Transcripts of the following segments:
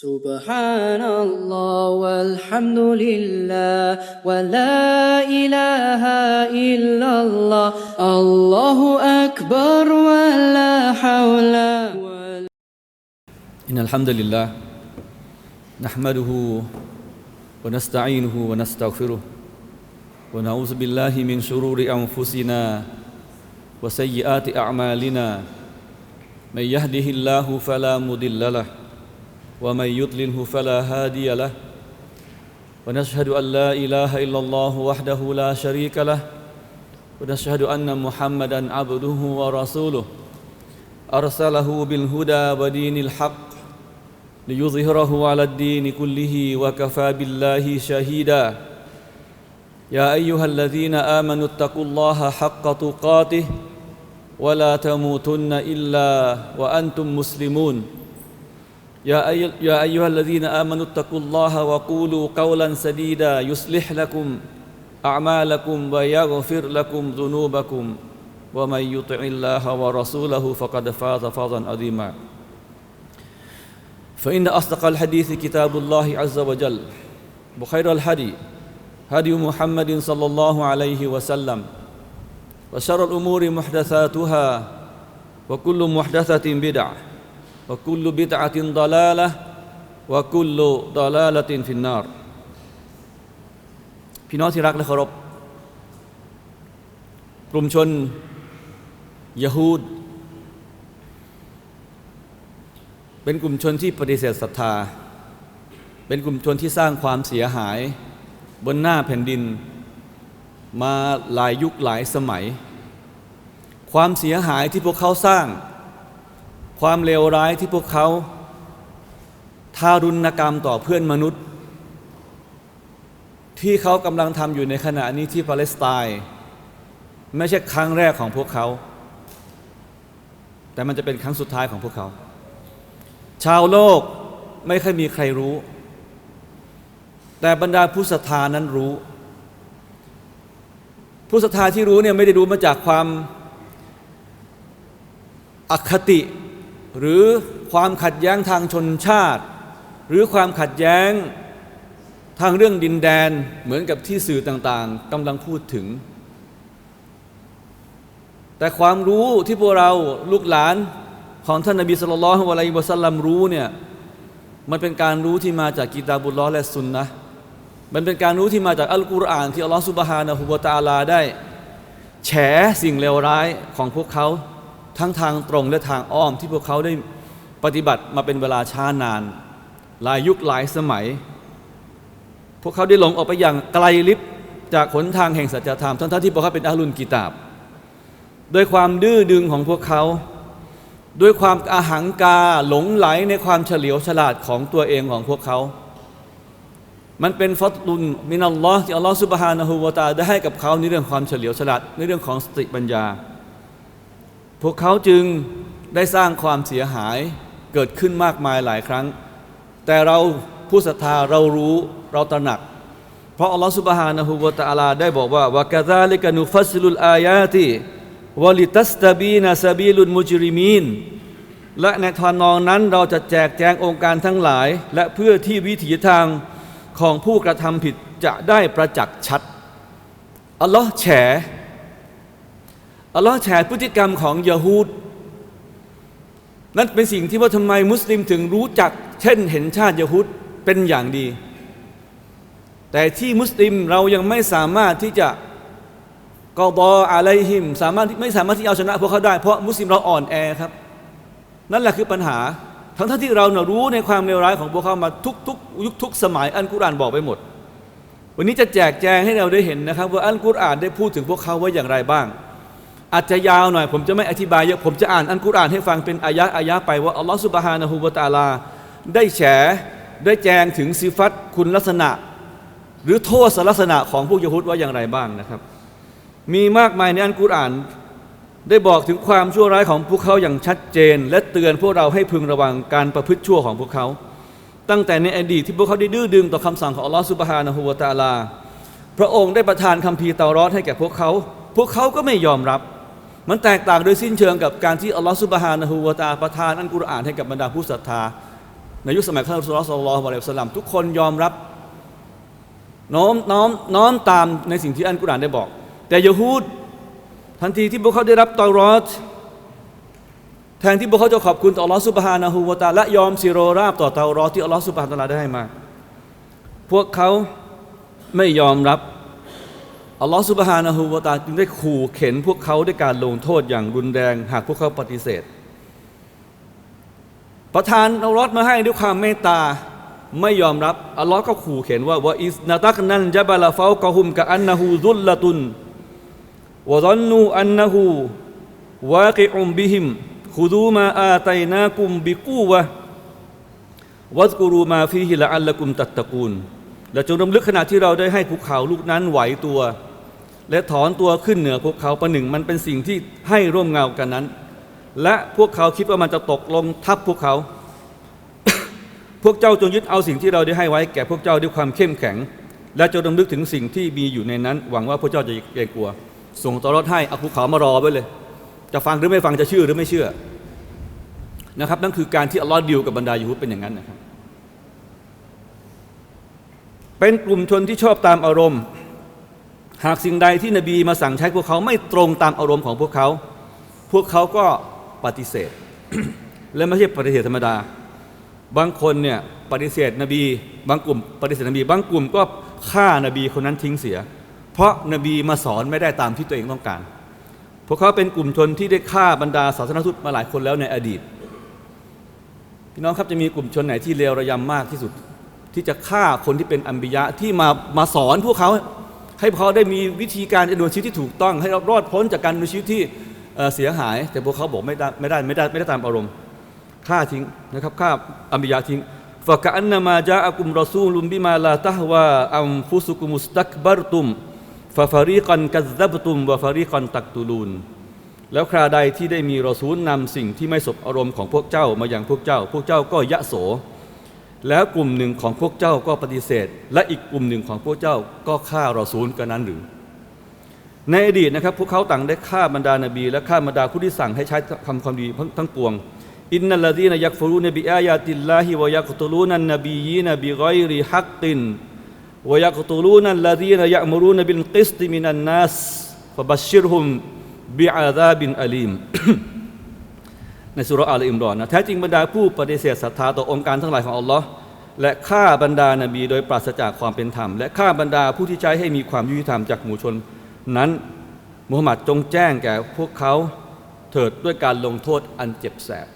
سبحان الله والحمد لله ولا إله إلا الله الله أكبر ولا حول ولا إن الحمد لله نحمده ونستعينه ونستغفره ونعوذ بالله من شرور أنفسنا وسيئات أعمالنا من يهده الله فلا مضل له ومن يضلله فلا هادي له. ونشهد أن لا إله إلا الله وحده لا شريك له. ونشهد أن محمدا عبده ورسوله. أرسله بالهدى ودين الحق ليظهره على الدين كله وكفى بالله شهيدا. يا أيها الذين آمنوا اتقوا الله حق تقاته ولا تموتن إلا وأنتم مسلمون. يا, أي يا أيها الذين آمنوا اتقوا الله وقولوا قولا سديدا يصلح لكم أعمالكم ويغفر لكم ذنوبكم ومن يطع الله ورسوله فقد فاز فوزا عظيما. فإن أصدق الحديث كتاب الله عز وجل وخير الهدي هدي محمد صلى الله عليه وسلم وشر الأمور محدثاتها وكل محدثة بدعة. วกุลบิตาตินดอลาละวกุลดอลาละตินฟินนารพี่น้องที่รักและเคารพกลุ่มชนยะฮูดเป็นกลุ่มชนที่ปฏิเสธศรัทธา เป็นกลุ่มชนที่สร้างความเสียหาย บนหน้าแผ่นดิน มาหลายยุคหลายสมัย ความเสียหายที่พวกเขาสร้าง ความเลวร้ายที่พวกเขาทารุณกรรมต่อเพื่อนมนุษย์ ที่เขากำลังทำอยู่ในขณะนี้ที่ปาเลสไตน์ไม่ใช่ครั้งแรกของพวกเขา แต่มันจะเป็นครั้งสุดท้ายของพวกเขา ชาวโลกไม่เคยมีใครรู้ แต่บรรดาผู้ศรัทธานั้นรู้ ผู้ศรัทธาที่รู้เนี่ยไม่ได้รู้มาจากความอคติ หรือความขัดแย้งทางชนชาติ หรือความขัดแย้งทางเรื่องดินแดนเหมือนกับที่สื่อต่างๆกำลังพูดถึง แต่ความรู้ที่พวกเราลูกหลานของท่านนบีสุลต่านอะลัยฮิวะสัลลัมรู้เนี่ยมันเป็นการรู้ที่มาจากกิตาบุลลอและสุนนะมันเป็นการรู้ที่มาจากอัลกุรอานที่อัลลอฮ์สุบฮานะฮุวาตาลาได้ แฉสิ่งเลวร้ายของพวกเขา ทั้งทางตรงและทางอ้อมที่พวกเขาได้ปฏิบัติมาเป็นเวลาช้านาน หลายยุคหลายสมัย พวกเขาได้หลงออกไปอย่างไกลลิบจากหนทางแห่งสัจธรรม ทั้งที่พวกเขาเป็นอาลุนกิตาบด้วยความดื้อดึงของพวกเขาด้วยความอาหังกาหลงไหลในความเฉลียวฉลาดของตัวเองของพวกเขา มันเป็นฟัตลุนมินัลลอฮ์ที่อัลลอฮ์สุบฮานะฮูวาตาได้ให้กับเขาในเรื่องความเฉลียวฉลาดในเรื่องของสติปัญญา พวกเขาจึงได้สร้างความเสียหายเกิดขึ้นมากมายหลายครั้ง แต่เราผู้ศรัทธาเรารู้เราตระหนัก เพราะอัลลอฮ์สุบฮานะฮูวาตาลาได้บอกว่าวะกะซาลิกะนุฟัสลุลอายาติวลิตัสตบีนาซาบีลุนมุจริมีนและในทานองนั้นเราจะแจกแจงองค์การทั้งหลาย และเพื่อที่วิถีทางของผู้กระทำผิดจะได้ประจักษ์ชัดอัลลอฮ์แฉ อัลลอฮ์แฉพฤติกรรมของยะฮูดนั่นเป็นสิ่งที่ว่าทำไมมุสลิมถึงรู้จัก เช่นเห็นชาติยะฮูดเป็นอย่างดี แต่ที่มุสลิมเรายังไม่สามารถที่จะกอบออะไรหิม สามารถไม่สามารถที่เอาชนะพวกเขาได้เพราะมุสลิมเราอ่อนแอครับ นั่นแหละคือปัญหา ทั้งท่าที่เราเน่ยรู้ในความเลวร้ายของพวกเขามาทุกๆยุคทุกสมัยอันกุรานบอกไปหมด วันนี้จะแจกแจงให้เราได้เห็นนะครับ ว่าอันกุรานได้พูดถึงพวกเขาว่าอย่างไรบ้าง อาจจะยาวหน่อย ผมจะไม่อธิบายเยอะผมจะอ่านอันกุรอานให้ฟังเป็นอายะอายะไปว่าอัลลอฮฺสุบฮานะฮูวะตาลา ได้แฉได้แจงถึงสิฟัตคุณลักษณะ หรือโทษลักษณะของพวกยะฮูดว่าอย่างไรบ้างนะครับ มีมากมายในอันกุรอานได้บอกถึงความชั่วร้ายของพวกเขาอย่างชัดเจน และเตือนพวกเราให้พึงระวังการประพฤติชั่วของพวกเขา ตั้งแต่ในอดีตที่พวกเขาได้ดื้อดึงต่อคำสั่งของอัลลอฮฺสุบฮานะฮูวะตาลา พระองค์ได้ประทานคัมภีร์เตารอดให้แก่พวกเขา พวกเขาก็ไม่ยอมรับ มันแตกต่างโดยสิ้นเชิงกับการที่อัลลอฮฺสุบฮานะฮูวะตาประทานอันกุรอานให้กับบรรดาผู้ศรัทธา ในยุคสมัยท่านรอสูลุลอฮ์ศ็อลลัลลอฮุอะลัยฮิวะซัลลัมทุกคนยอมรับน้อมน้อมน้อมตามในสิ่งที่อันกุรอานได้บอก แต่ยะฮูดทันทีที่พวกเขาได้รับตารอดแทนที่พวกเขาจะขอบคุณต่ออัลลอฮ์ซุบฮานะฮูวะตะอาละยอมสิโรราบต่อตารอดที่อัลลอฮ์ซุบฮานะฮูวะตาได้ให้มา พวกเขาไม่ยอมรับ อัลลอฮฺสุบฮานะฮูวะตาจึงได้ขู่เข็นพวกเขาด้วยการลงโทษอย่างรุนแรงหากพวกเขาปฏิเสธ ประทานเอารอดมาให้ด้วยความเมตตาไม่ยอมรับอัลลอฮ์ก็ขู่เข็นว่าว่าอิสนาตักนันจับะลาฟาวกะฮุมกะอันนะฮูซุลละตุนวะซันนูอันนะฮูวากิอุมบิฮิมคุดูมาอาตัยนากุมบิกูวะวัซกุรูมาฟีฮิละอัลละกุมตัตตะกูลและจงรำลึกขณะที่เราได้ให้ภูเขาลูกนั้นไหวตัว และถอนตัวขึ้นเหนือพวกเขาประหนึ่งมันเป็นสิ่งที่ให้ร่วมเงากันนั้น และพวกเขาคิดว่ามันจะตกลงทับพวกเขา พวกเจ้าจงยึดเอาสิ่งที่เราได้ให้ไว้แก่พวกเจ้าด้วยความเข้มแข็ง และจงรำลึกถึงสิ่งที่มีอยู่ในนั้น หวังว่าพวกเจ้าจะเกรงกลัว ส่งตอรอดให้เอาภูเขามารอไว้เลย จะฟังหรือไม่ฟังจะเชื่อหรือไม่เชื่อนะครับนั่นคือการที่อัลลอฮ์ดิวกับบรรดายูฮุดเป็นอย่างนั้นนะครับ เป็นกลุ่มชนที่ชอบตามอารมณ์ หากสิ่งใดที่นบีมาสั่งใช้พวกเขาไม่ตรงตามอารมณ์ของพวกเขา พวกเขาก็ปฏิเสธ และไม่ใช่ปฏิเสธธรรมดา บางคนเนี่ยปฏิเสธนบี บางกลุ่มปฏิเสธนบี บางกลุ่มก็ฆ่านบีคนนั้นทิ้งเสีย เพราะนบีมาสอนไม่ได้ตามที่ตัวเองต้องการ พวกเขาเป็นกลุ่มชนที่ได้ฆ่าบรรดาศาสนทูตมาหลายคนแล้วในอดีต พี่น้องครับจะมีกลุ่มชนไหนที่เลวระยำมากที่สุด ที่จะฆ่าคนที่เป็นอัมบิยะที่มามาสอนพวกเขา ให้พวกเขาได้มีวิธีการดำเนินชีวิตที่ถูกต้อง ให้เรารอดพ้นจากการดำเนินชีวิตที่เสียหาย แต่พวกเขาบอกไม่ได้ไม่ได้ไม่ได้ไม่ได้ตามอารมณ์ฆ่าทิ้งนะครับฆ่าอัมบิยะทิ้งฟะกะอันนามาจาอะกุมรอซูลุมบิมาลาตะฮวาอัมฟุสุกุมุสตักบัรตุมฟะฟารีกันกัซซับตุมวะฟารีกันตักตุลูนแล้วคราใดที่ได้มีรอซูลนำสิ่งที่ไม่สบอารมณ์ของพวกเจ้ามาอย่างพวกเจ้า พวกเจ้าก็ยะโส แล้วกลุ่มหนึ่งของพวกเจ้าก็ปฏิเสธ และอีกกลุ่มหนึ่งของพวกเจ้าก็ฆ่าเรอซูลกันนั้นหรือ ในอดีตนะครับพวกเขาต่างได้ฆ่าบรรดานาบี และฆ่าบรรดาผู้ที่สั่งให้ใช้ทำความดีทั้งปวงอินนัลลดีนยักฟรูนบิอายาติลลาฮิวยักตุลูนันนบียีนบิกริฮักตินวยักตุลูนัลลดีนยักมรูนบิลกิสติมินันนัสฟบัชชิรฮุมบิอาซาบินอลีม ในสุรอาลอิมรอนนะแท้จริงบรรดาผู้ปฏิเสธศรัทธาต่อองค์การทั้งหลายของอัลลอฮ์และฆ่าบรรดานาบีโดยปราศจากความเป็นธรรม และฆ่าบรรดาผู้ที่ใช้ให้มีความยุติธรรมจากหมู่ชน นั้นมุฮัมมัดจงแจ้งแก่พวกเขาเถิดด้วยการลงโทษอันเจ็บแสบ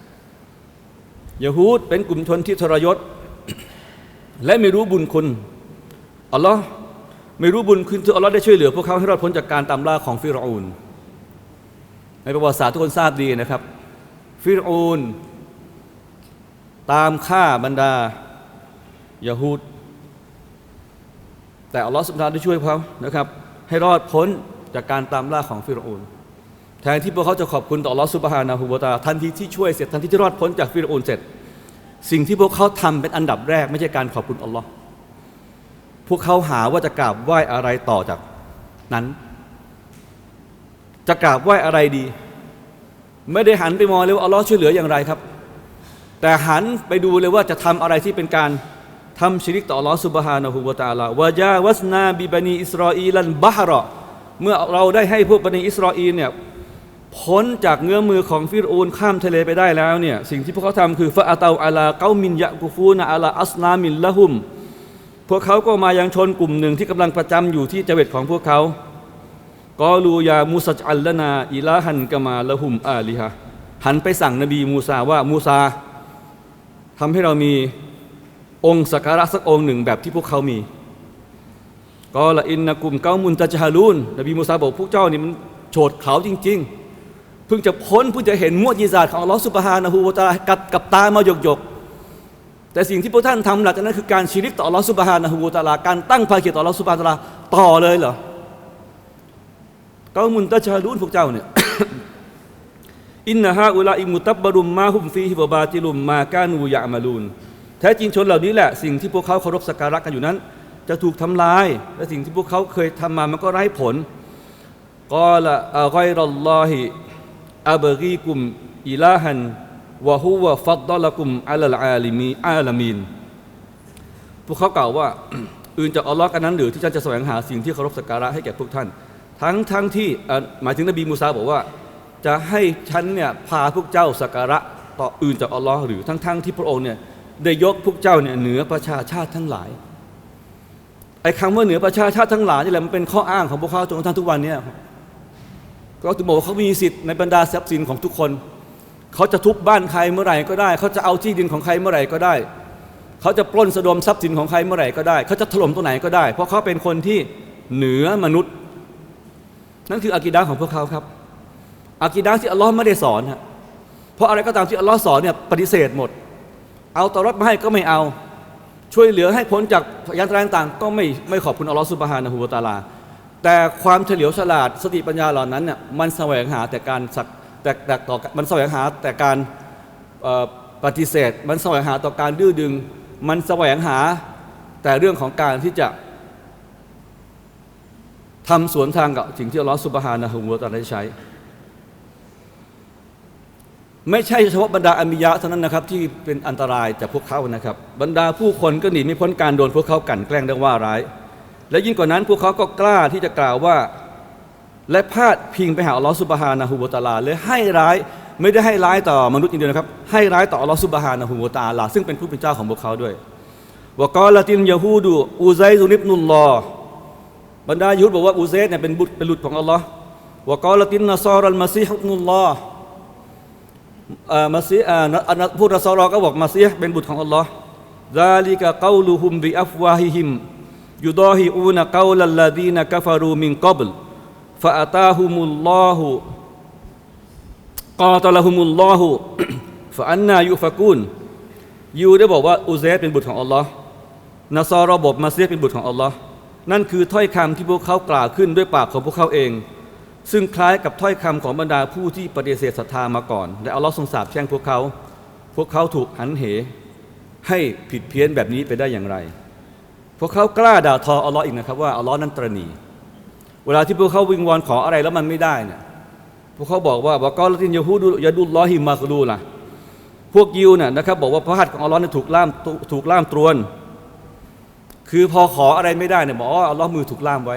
ยะฮูดเป็นกลุ่มชนที่ทรยศ และไม่รู้บุญคุณอัลลอฮ์ไม่รู้บุญคุณที่อัลลอฮ์ได้ช่วยเหลือพวกเขาให้รอดพ้นจากการตามล่าของฟิรอูนในประวัติศาสตร์ทุกคนทราบดีนะครับ ฟิรอูน ตามฆ่าบรรดายะฮูดแต่อัลลอฮฺสุบฮานได้ช่วยเขานะครับ ให้รอดพ้นจากการตามล่าของฟิรอูนแทนที่พวกเขาจะขอบคุณต่ออัลลอฮฺสุบฮานะฮูวะตาทันทีที่ช่วยเสร็จทันทีที่รอดพ้นจากฟิรอูนเสร็จ สิ่งที่พวกเขาทำเป็นอันดับแรก ไม่ใช่การขอบคุณอัลลอฮ์พวกเขาหาว่าจะกราบไหว้อะไรต่อจากนั้น จะกราบไหว้อะไรดี ไม่ได้หันไปมองเลยว่าอัลลอฮ์ช่วยเหลืออย่างไรครับ แต่หันไปดูเลยว่าจะทำอะไรที่เป็นการทำชิริกต่ออัลลอฮ์สุบฮานะฮูวะตะอาลาวะจาวัสนาบิบันีอิสราอีลันบะฮระเมื่อเราได้ให้พวกบันีอิสราอีลเนี่ยพ้นจากเงื้อมือของฟิรอูนข้ามทะเลไปได้แล้วเนี่ยสิ่งที่พวกเขาทำคือฟะอาเตาอาลาเกามินยะกุฟูนะอาลาอัสนามินละหุม พวกเขาก็มายังชนกลุ่มหนึ่งที่กำลังประจำอยู่ที่เจเวตของพวกเขา กอลูยามูซัจอัลละนาอิลาหันกะมาละหุมอาลิฮะหันไปสั่งนบีมูซาว่ามูซาทำให้เรามีองค์สักการะสักองค์หนึ่งแบบที่พวกเขามีกอละอินนะกุมเก้ามุนตะจฮาลูนนบีมูซาบอกพวกเจ้านี่มันโฉดเขาจริง ๆ เพิ่งจะพ้นเพิ่งจะเห็นมวจิซาตของอัลลอฮฺสุบฮานะฮูวะตาลากับกับตามาหยกๆแต่สิ่งที่พวกท่านทำหลังจากนั้นคือการชิริกต่ออัลลอฮฺสุบฮานะฮูวะตาลาการตั้งภาคีต่ออัลลอฮฺสุบฮานะฮูวะตาลาต่อเลยเหรอ กามุนตะจฮาลูนพวกเจ้าเนี่ยอินนะฮาอุลาอิมุตับบรุมมาฮุมฟีฮิบบาติลุมมากานูยะมาลูนแท้จริงชนเหล่านี้แหละสิ่งที่พวกเขาเคารพสักการะกันอยู่นั้น จะถูกทำลาย และสิ่งที่พวกเขาเคยทำมามันก็ไร้ผลกอละอะกอยรัลลอฮิอับกีกุมอิลาฮันวะฮุวะฟัดดละกุมอัลลอาลิมีอาลามีนพวกเขากล่าวว่า อื่นจากอัลลอฮ์กันนั้นหรือที่ฉันจะแสวงหาสิ่งที่เคารพสักการะให้แก่พวกท่าน ทั้งทั้งที่หมายถึงนบีมูซาบอกว่า จะให้ฉันเนี่ยพาพวกเจ้าสักการะต่ออื่นจากอัลลอฮ์หรือทั้งทั้งที่พระองค์เนี่ยได้ยกพวกเจ้าเนี่ยเหนือประชาชาติทั้งหลายไอ้คำว่าเหนือประชาชาติทั้งหลายนี่แหละมันเป็นข้ออ้างของพวกเขาจนกระทั่งทุกวันเนี้ก็ถึงบอกว่าเขามีสิทธิ์ในบรรดาทรัพย์สินของทุกคน เขาจะทุบบ้านใครเมื่อไหร่ก็ได้ เขาจะเอาที่ดินของใครเมื่อไหร่ก็ได้ เขาจะปล้นสะดมทรัพย์สินของใครเมื่อไหร่ก็ได้ เขาจะถล่มตัวไหนก็ได้ เพราะเขาเป็นคนที่เหนือมนุษย์ นั่นคืออากีดะห์ของพวกเขาครับอากีดะห์ที่อัลลอฮ์ไม่ได้สอนฮะเพราะอะไรก็ตามที่อัลลอฮ์สอนเนี่ยปฏิเสธหมด เอาตอรัดมาให้ก็ไม่เอา ช่วยเหลือให้พ้นจากยันตรายต่างๆ ก็ไม่ไม่ขอบคุณอัลลอฮ์สุบฮานะฮูวะตาลา แต่ความเฉลียวฉลาดสติปัญญาเหล่านั้นเนี่ยมันแสวงหาแต่การสักแต่แต่ต่อมันแสวงหาแต่การปฏิเสธ มันแสวงหาต่อการดื้อดึง มันแสวงหาแต่เรื่องของการที่จะ ทำสวนทางกับสิ่งที่อัลลอฮ์สุบฮานะฮูวะตะอาลาได้ใช้ ไม่ใช่เฉพาะบรรดาอัมบิยะเท่านั้นนะครับที่เป็นอันตรายจากพวกเขานะครับ บรรดาผู้คนก็หนีไม่พ้นการโดนพวกเขากลั่นแกล้งได้ว่าร้าย และยิ่งกว่านั้นพวกเขาก็กล้าที่จะกล่าวว่า และพาดพิงไปหาอัลลอฮฺสุบฮานะฮูวะตะอาลาเลยให้ร้ายไม่ได้ให้ร้ายต่อมนุษย์อย่างเดียวนะครับ ให้ร้ายต่ออัลลอฮฺสุบฮานะฮูวะตะอาลาซึ่งเป็นผู้เป็นเจ้าของพวกเขาด้วยวกอลาตินยาฮูดูอูไซซุนิบนุลลอ บรรดายุทธบอกว่าอูเซดเนี่ยเป็นบุตรเป็นหลุดของอัลลอฮ์วกอลตินนัสซอรัลมาซีฮุบนุลลอฮ์มาซีผู้นัสซอก็บอกมาซีฮเป็นบุตรของอัลลอฮ์ซาลิกะกาลูฮุมบิอัฟวาฮิฮิมยูดอฮิอูนกาลัลลาดีนกัฟารูมินกับลฟาอัตาฮุมุลลอฮุกาตละฮุมุลลอฮุฟาอันนายุฟะกูนยูได้บอกว่าอูเซดเป็นบุตรของอัลลอฮ์นัสรอบอกมาซีฮเป็นบุตรของอัลลอฮ์ นั่นคือถ้อยคำที่พวกเขากล่าวขึ้นด้วยปากของพวกเขาเอง ซึ่งคล้ายกับถ้อยคำของบรรดาผู้ที่ปฏิเสธศรัทธามาก่อน และเอัลลอฮ์ทรงสาปแช่งพวกเขา พวกเขาถูกหันเห ให้ผิดเพี้ยนแบบนี้ไปได้อย่างไร พวกเขากล้าด่าทออัลลอฮ์อีกนะครับว่าอัลลอฮ์นั้นตรณีเวลาที่พวกเขาวิงวอนขออะไรแล้วมันไม่ได้เนี่ยพวกเขาบอกว่าบอกอละตินยาฮูดุยาดุลลอฮิมากรูล่ะพวกยิวเนี่ยนะครับบอกว่าพระหัตถ์ของอัลลอฮ์เนี่ยถูกล่ามถูกล่ามตรวน คือพอขออะไรไม่ได้เนี่ยบอกว่าอัลลอฮ์มือถูกล่ามไว้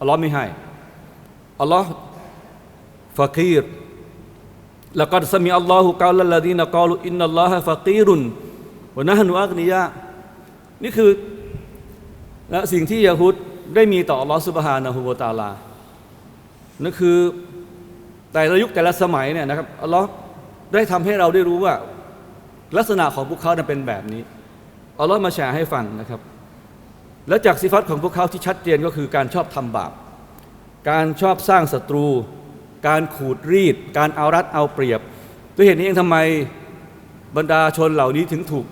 อัลลอฮ์ไม่ให้อัลลอฮ์ฟะกีรแล้วก็สมีอัลลอฮุกาลลาดีนกาลุอินนัลลอฮะฟะกีรุนวะนะฮนุอักนิยะนี่คือและสิ่งที่ยะฮูดได้มีต่ออัลลอฮ์สุบฮานะฮูวะตาลานั่นคือแต่ละยุคแต่ละสมัยเนี่ยนะครับอัลลอฮ์ได้ทำให้เราได้รู้ว่า ลักษณะของพวกเขาเป็นแบบนี้อัลลอฮ์มาแชร์ให้ฟังนะครับ และจากสิฟัตของพวกเขาที่ชัดเจนก็คือการชอบทำบาป การชอบสร้างศัตรู การขูดรีด การเอารัดเอาเปรียบ ด้วยเหตุนี้เองทำไมบรรดาชนเหล่านี้ถึงถูก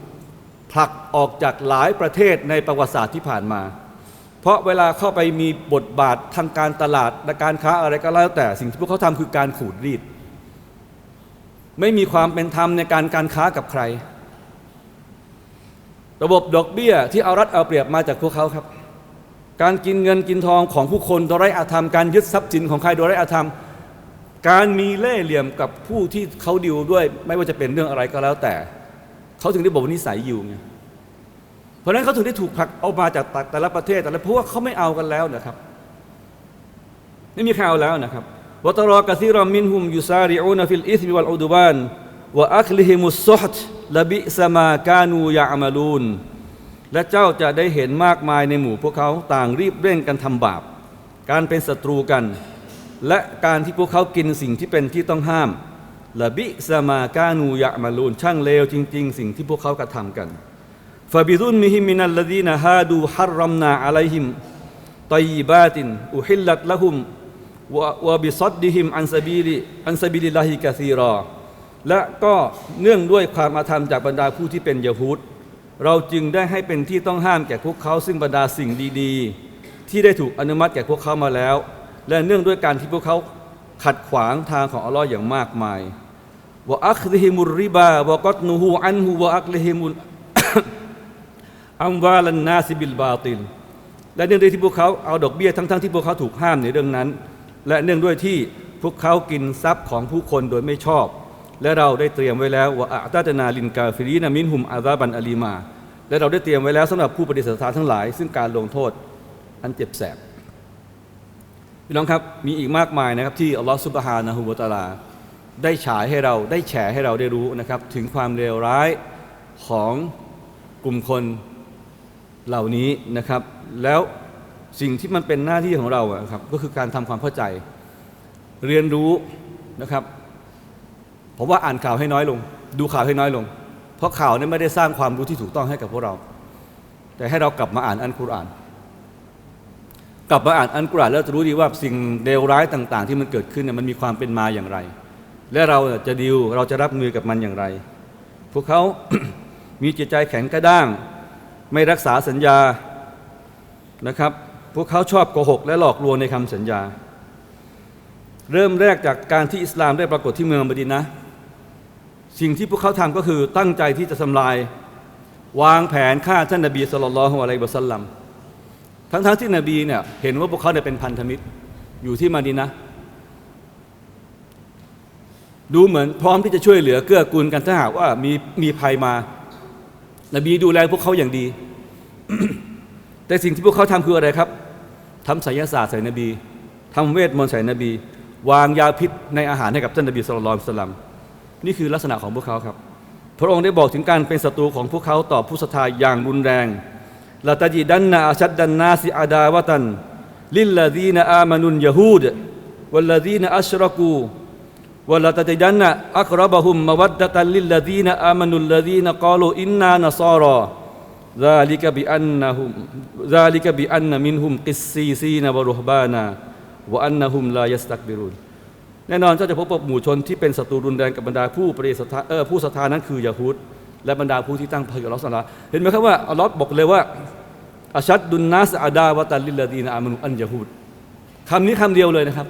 ผลักออกจากหลายประเทศในประวัติศาสตร์ที่ผ่านมา เพราะเวลาเข้าไปมีบทบาททางการตลาดและการค้าอะไรก็แล้วแต่สิ่งที่พวกเขาทำคือการขูดรีด ไม่มีความเป็นธรรมในการการค้ากับใคร ระบบดอกเบี้ยที่เอารัดเอาเปรียบมาจากพวกเขาครับ การกินเงินกินทองของผู้คนโดยไร้อาธรรมการยึดทรัพย์สินของใครโดยไร้อาธรรม การมีเล่ห์เหลี่ยมกับผู้ที่เขาดิวด้วย ไม่ว่าจะเป็นเรื่องอะไรก็แล้วแต่ เขาถึงได้บอกว่านิสัยอยู่ไงเพราะนั้นเขาถึงได้ถูกผลักออกมาจากแต่ละประเทศ แต่ละเพราะว่าเขาไม่เอากันแล้วนะครับ ไม่มีใครเอาแล้วนะครับวะตรอกะซีรอมินฮุมยุซาริอูนฟิลอิสมิวัลอุดบาน วะอัคลิฮิมุสซุฮตละบิสมากานูยะอมาลูน และเจ้าจะได้เห็นมากมายในหมู่พวกเขาต่างรีบเร่งกันทำบาป การเป็นศัตรูกัน และการที่พวกเขากินสิ่งที่เป็นที่ต้องห้ามละบิสมากานูยะมาลูนช่างเลวจริง ๆ สิ่งที่พวกเขากระทำกันฟาบิดุนมิฮิมินัลลดีนฮาดูฮัรรัมนาอะลัยฮิมตอยบาตินอุฮิลลัตละฮุมวะบิซัดดิฮิมอันซาบิลิอันซาบิลิลลาฮิกะซีรอ และก็เนื่องด้วยความอาธรรมจากบรรดาผู้ที่เป็นยะฮูดเราจึงได้ให้เป็นที่ต้องห้ามแก่พวกเขาซึ่งบรรดาสิ่งดีๆ ที่ได้ถูกอนุมัติแก่พวกเขามาแล้ว และเนื่องด้วยการที่พวกเขาขัดขวางทางของอัลลอฮ์อย่างมากมายวะอัคลิฮิมุริบาวะกัตนูฮูอันฮูวะอัคลิฮิมุอัมวาลันนาซิบิลบาติลและเนื่องด้วยที่พวกเขาเอาดอกเบี้ยทั้งๆที่พวกเขาถูกห้ามในเรื่องนั้น และเนื่องด้วยที่พวกเขากินทรัพย์ของผู้คนโดยไม่ชอบ และเราได้เตรียมไว้แล้วว่าอัตตนาลินกาฟิรีนามินหุมอาซาบันอาลีมา และเราได้เตรียมไว้แล้วสำหรับผู้ปฏิเสธศรัทธาทั้งหลาย ซึ่งการลงโทษอันเจ็บแสบพี่น้องครับมีอีกมากมายนะครับที่อัลลอฮฺซุบฮานะฮูวะตาลา ได้ฉายให้เราได้แฉให้เราได้รู้นะครับถึงความเลวร้ายของกลุ่มคนเหล่านี้นะครับ แล้วสิ่งที่มันเป็นหน้าที่ของเราครับก็คือการทำความเข้าใจ เรียนรู้นะครับ ผมว่าอ่านข่าวให้น้อยลง ดูข่าวให้น้อยลง เพราะข่าวนั้นไม่ได้สร้างความรู้ที่ถูกต้องให้กับพวกเรา แต่ให้เรากลับมาอ่านอันกุรอาน กลับมาอ่านอันกุรอานแล้วจะรู้ดีว่าสิ่งเลวร้ายต่าง ๆ ที่มันเกิดขึ้นเนี่ยมันมีความเป็นมาอย่างไร และเราจะดิวเราจะรับมือกับมันอย่างไร พวกเขามีจิตใจแข็งกระด้าง ไม่รักษาสัญญานะครับ พวกเขาชอบโกหก และหลอกลวงในคำสัญญา เริ่มแรกจากการที่อิสลามได้ปรากฏที่เมืองมดินนะ สิ่งที่พวกเขาทำก็คือตั้งใจที่จะทำลาย วางแผนฆ่าท่านนบีสุลต่านละฮ์อะลัยฮิวะสัลลัมทั้งๆที่นบีเนี่ยเห็นว่าพวกเขาเนี่ยเป็นพันธมิตรอยู่ที่มาดินะ ดูเหมือนพร้อมที่จะช่วยเหลือเกื้อกูลกันถ้าหากว่ามีมีภัยมา นบีดูแลพวกเขาอย่างดี แต่สิ่งที่พวกเขาทำคืออะไรครับทำไสยศาสตร์ใส่นบีทำเวทมนต์ใส่นบี วางยาพิษในอาหารให้กับท่านนบีสุลต่านสลัม นี่คือลักษณะของพวกเขาครับ พระองค์ได้บอกถึงการเป็นศัตรูของพวกเขาต่อผู้ศรัทธาอย่างรุนแรงละตาจิดันนาอาชัดดันนาซิอาดาวะตัน ลิลลาดีนอามานุนยะฮูดวัลลาดีนอัชรกู ولتجدن أقربهم مودة للذين آمنوا الذين قالوا إنا نصارى ذلك بأنهم ذلك بأن منهم قسيسين ورهبانا وأنهم لا يستكبرون แน่นอนเจ้าจะพบกับหมู่ชนที่เป็นศัตรูรุนแรงกับบรรดาผู้ปฏิสัทธาเออผู้ศรัทธานั้นคือยะฮูดและบรรดาผู้ที่ตั้งพระอัลลอฮฺสัลลาเห็นไหมครับว่าอัลลอฮ์บอกเลยว่าอาชัดดุนนัสอาดาวะตัลลิลลาดีนอามานุอันยะฮูดคำนี้คำเดียวเลยนะครับ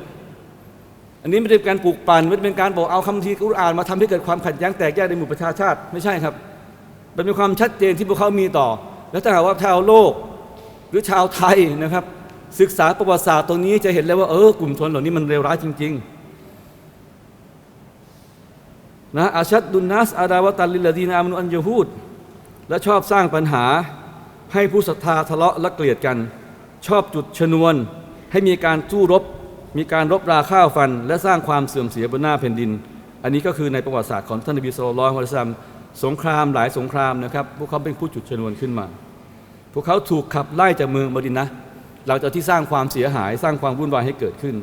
อันนี้ไม่ได้เป็นการปลูกปั่นไม่เป็นการบอกเอาคำทีกุรอานมาทำให้เกิดความขัดแย้งแตกแยกในหมู่ประชาชาติไม่ใช่ครับมันเป็นความชัดเจนที่พวกเขามีต่อ แล้วถ้าหากว่าชาวโลก หรือชาวไทยนะครับ ศึกษาประวัติศาสตร์ตรงนี้จะเห็นเลยว่าเออกลุ่มชนเหล่านี้มันเลวร้ายจริง ๆ นะอาชัดดุนนัสอาดาวตัลลิลดีนอามนุอันยะฮูดและชอบสร้างปัญหาให้ผู้ศรัทธาทะเลาะและเกลียดกัน ชอบจุดชนวน ให้มีการสู้รบ มีการรบราข้าวฟัน และสร้างความเสื่อมเสียบนหน้าแผ่นดิน อันนี้ก็คือในประวัติศาสตร์ของท่านนบีสุลต่านละฮ์อะลัยฮิวะซัลลัมสงครามหลายสงครามนะครับ พวกเขาเป็นผู้จุดชนวนขึ้นมา พวกเขาถูกขับไล่จากเมืองมดินนะหลังจากที่สร้างความเสียหายสร้างความวุ่นวายให้เกิดขึ้น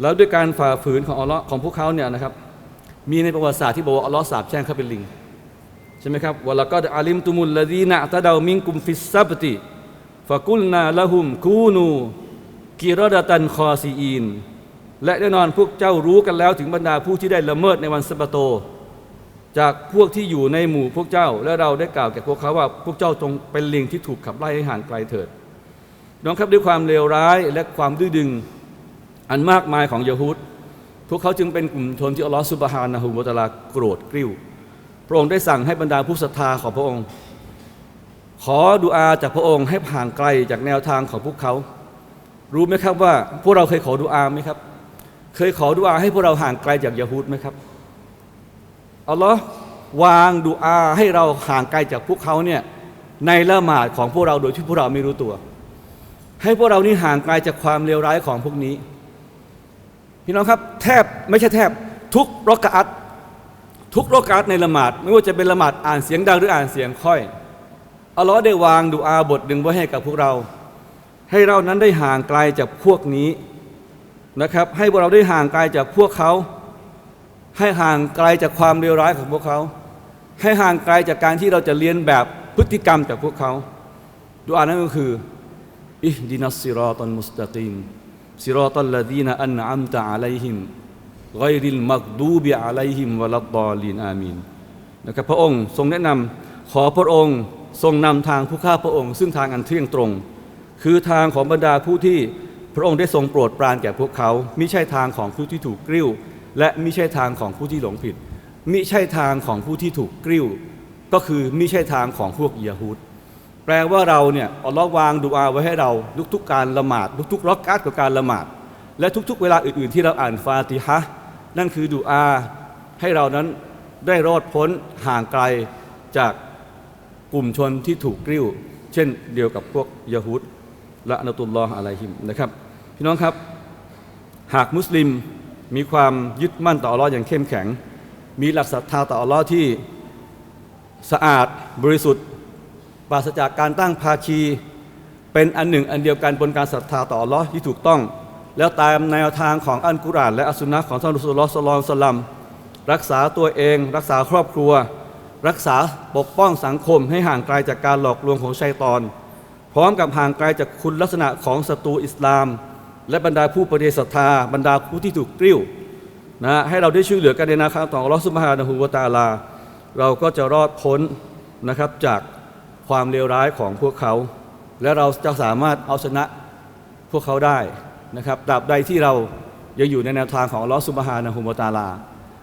แล้วด้วยการฝ่าฝืนของอัลลอฮ์ของพวกเขาเนี่ยนะครับ มีในประวัติศาสตร์ที่บอกว่าอัลลอฮ์สาปแช่งเขาเป็นลิงใช่ไหมครับวะละก็อาลิมตุมุลลดีนะตะดาวมิงกุมฟิสซับติฟะกุลนาละหุมคูนูกิรดตันคอซีอีน และแน่นอนพวกเจ้ารู้กันแล้วถึงบรรดาผู้ที่ได้ละเมิดในวันสะบาโต จากพวกที่อยู่ในหมู่พวกเจ้า และเราได้กล่าวแก่พวกเขาว่าพวกเจ้าจงเป็นลิงที่ถูกขับไล่ให้ห่างไกลเถิดน้องครับด้วยความเลวร้ายและความดื้อดึง อันมากมายของยะฮูด วกเขาจึงเป็นกลุ่มชนที่อัลลอฮฺซุบฮานะฮูวะตะอาลาโกรธกริ้ว พระองค์ได้สั่งให้บรรดาผู้ศรัทธาของพระองค์ ขอดุอาจากพระองค์ให้ห่างไกลจากแนวทางของพวกเขา รู้ไหมครับว่าพวกเราเคยขอดุอาไหมครับ เคยขอดุอาให้พวกเราห่างไกลจากยะฮูดไหมครับอัลลอฮ์วางดุอาให้เราห่างไกลจากพวกเขาเนี่ยในละหมาดของพวกเราโดยที่พวกเราไม่รู้ตัว ให้พวกเรานี่ห่างไกลจากความเลวร้ายของพวกนี้ พี่น้องครับแทบไม่ใช่แทบทุกรอกะอัตทุกโรกาสในละหมาด ไม่ว่าจะเป็นละหมาดอ่านเสียงดังหรืออ่านเสียงค่อยอัลลอฮ์ได้วางดุอาบทหนึ่งไว้ให้กับพวกเรา ให้เรานั้นได้ห่างไกลจากพวกนี้นะครับ ให้พวกเราได้ห่างไกลจากพวกเขา ให้ห่างไกลจากความเลวร้ายของพวกเขา ให้ห่างไกลจากการที่เราจะเรียนแบบพฤติกรรมจากพวกเขาดุอานั้นก็คืออิฮดินัสซิรอตัลมุสตะกีม ซิรอตัลลดีนอันอัมตะอะลัยฮิมไกริลมักดูบิอะลัยฮิมวะลัดดอลีนอามีนนะครับพระองค์ทรงแนะนำขอพระองค์ทรงนำทางผู้ข้าพระองค์ ซึ่งทางอันเที่ยงตรง คือทางของบรรดาผู้ที่พระองค์ได้ทรงโปรดปรานแก่พวกเขามิใช่ทางของผู้ที่ถูกกริ้ว และมิใช่ทางของผู้ที่หลงผิดมิใช่ทางของผู้ที่ถูกกริ้ว ก็คือมิใช่ทางของพวกยะฮูด แปลว่าเราเนี่ยอัลลอฮ์วางดุอาไว้ให้เราทุกๆการละหมาดทุกๆรักาตกับการละหมาด และทุกๆ เวลาอื่นๆที่เราอ่านฟาติฮะนั่นคือดุอาให้เรานั้นได้รอดพ้นห่างไกลจากกลุ่มชนที่ถูกกริ้ว เช่นเดียวกับพวกยะฮูดและนตุลลอฮ์อะลัยฮิมนะครับ พี่น้องครับหากมุสลิมมีความยึดมั่นต่ออัลลอฮ์อย่างเข้มแข็ง มีหลักศรัทธาต่ออัลลอฮ์ที่สะอาดบริสุทธิ์ ปราศจากการตั้งภาคี เป็นอันหนึ่งอันเดียวกันบนการศรัทธาต่ออัลอที่ถูกต้อง แล้วตามแนวทางของอัลกุรานและอัสุนนะของท่านรุสุลลอสลอฮุสลัมรักษาตัวเอง รักษาครอบครัว รักษาปกป้องสังคมให้ห่างไกลจากการหลอกลวงของชัยตอน พร้อมกับห่างไกลจากคุณลักษณะของศัตรูอิสลาม และบรรดาผู้ปฏิเสธศรัทธาบรรดาผู้ที่ถูกกริ้วนะให้เราได้ช่วยเหลือกันในนาคาต่ออัลลอฮ์ซุบฮานะฮูวตาลา เราก็จะรอดพ้นนะครับจาก ความเลวร้ายของพวกเขา และเราจะสามารถเอาชนะพวกเขาได้นะครับตราบใดที่เรายังอยู่ในแนวทางของอัลลอสุบฮานะฮูวะตาลา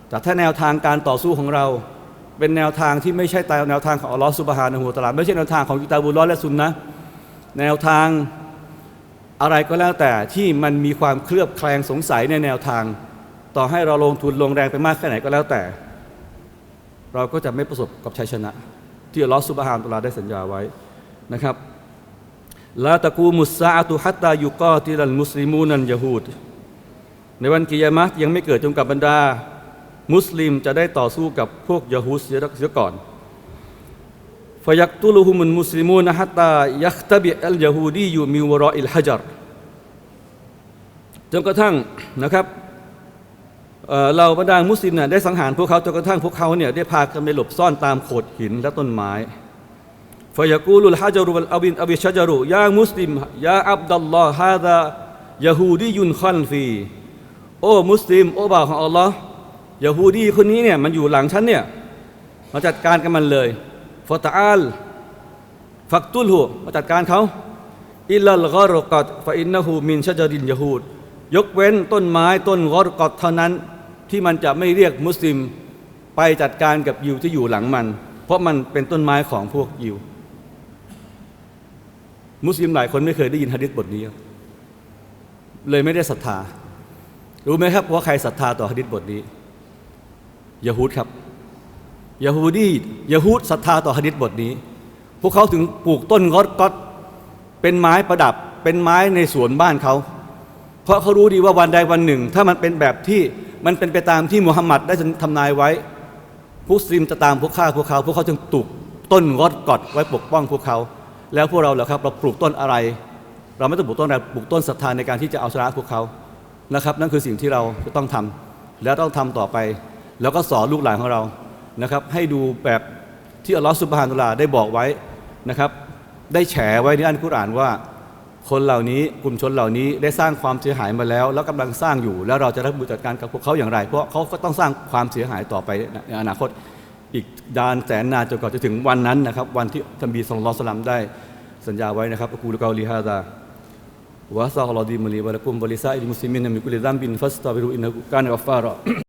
แต่ถ้าแนวทางการต่อสู้ของเรา เป็นแนวทางที่ไม่ใช่ตามแนวทางของอัลลอฮ์ซุบฮานะฮูวะตะอาลา ไม่ใช่แนวทางของกิตาบุลลอและซุนนะแนวทางอะไรก็แล้วแต่ที่มันมีความเคลือบแคลงสงสัยในแนวทาง ต่อให้เราลงทุนลงแรงไปมากแค่ไหนก็แล้วแต่ เราก็จะไม่ประสบกับชัยชนะ ที่อัลลอสุบฮานะฮูวะตะอาลาได้สัญญาไว้นะครับลาตะกูมุสซาอตุฮัตตายุกอติลันมุสลิมูนันยะฮูดในวันกิยามะห์ยังไม่เกิดจนกับบรรดา มุสลิมจะได้ต่อสู้กับพวกยะฮูดเสียเสียก่อนฟยักตุลุฮุมุนมุสลิมูนฮัตตายัคตบิอัลยะฮูดีอยู่มิวรออิลฮะจัรจนกระทั่งนะครับ เราบรรดามุสลิมเนี่ยได้สังหารพวกเขาจนกระทั่งพวกเขาเนี่ยได้พากันไปหลบซ่อนตามโขดหินและต้นไม้ฟยากูลุลฮะจารุวัลอบินอบิชะจารุยามุสลิมยาอับดัลลอฮ์ฮาดายะฮูดียุนคันฟีโอ้มุสลิม โอ้บ่าวของอัลลอฮ์ยาฮูดีคนนี้เนี่ยมันอยู่หลังฉันเนี่ยมาจัดการกับมันเลยฟตาอัลฟักตุลหูมาจัดการเขาอิลลัลกอรกัดฟาอินนะฮูมินชะจารินยาฮูดยกเว้นต้นไม้ต้นกอรกัดเท่านั้น ที่มันจะไม่เรียกมุสลิมไปจัดการกับยิวที่อยู่หลังมัน เพราะมันเป็นต้นไม้ของพวกยิว มุสลิมหลายคนไม่เคยได้ยินฮะดิษบทนี้ เลยไม่ได้ศรัทธา รู้ไหมครับว่าใครศรัทธาต่อฮะดิษบทนี้ยะฮูดครับยะฮูดียะฮูดศรัทธาต่อฮะดิษบทนี้ พวกเขาถึงปลูกต้นกอดกอดเป็นไม้ประดับเป็นไม้ในสวนบ้านเขา เพราะเขารู้ดีว่าวันใดวันหนึ่ง ถ้ามันเป็นแบบที่มันเป็นไปตามที่มุฮัมมัดได้ทำนายไว้มุสลิมจะตามพวกข้าพวกเขา พวกเขาจึงปลูกต้นกอดกอดไว้ปกป้องพวกเขา แล้วพวกเราเหรอครับ เราปลูกต้นอะไร เราไม่ต้องปลูกต้นอะไรปลูกต้นศรัทธาในการที่จะเอาชนะพวกเขานะครับ นั่นคือสิ่งที่เราจะต้องทำแล้วต้องทำต่อไป แล้วก็สอนลูกหลานของเรานะครับ ให้ดูแบบที่อัลลอฮฺสุบฮานุลาได้บอกไว้นะครับ ได้แฉไว้ในอันกุรอานว่า คนเหล่านี้กลุ่มชนเหล่านี้ได้สร้างความเสียหายมาแล้ว แล้วกำลังสร้างอยู่ แล้วเราจะรับมือจัดการกับพวกเขาอย่างไร เพราะเขาก็ต้องสร้างความเสียหายต่อไปในอนาคตอีกดานแสนนานจนกว่าจะถึงวันนั้นนะครับ วันที่ท่านบีสุลต่านสลัมได้สัญญาไว้นะครับกูลกาลีฮาดาวะซาฮลดีมลีบะลักุมบลิซาอิมุสลิมินมิกุลิซัมบินฟัสตาบิรุอินกุกานอัฟฟาระ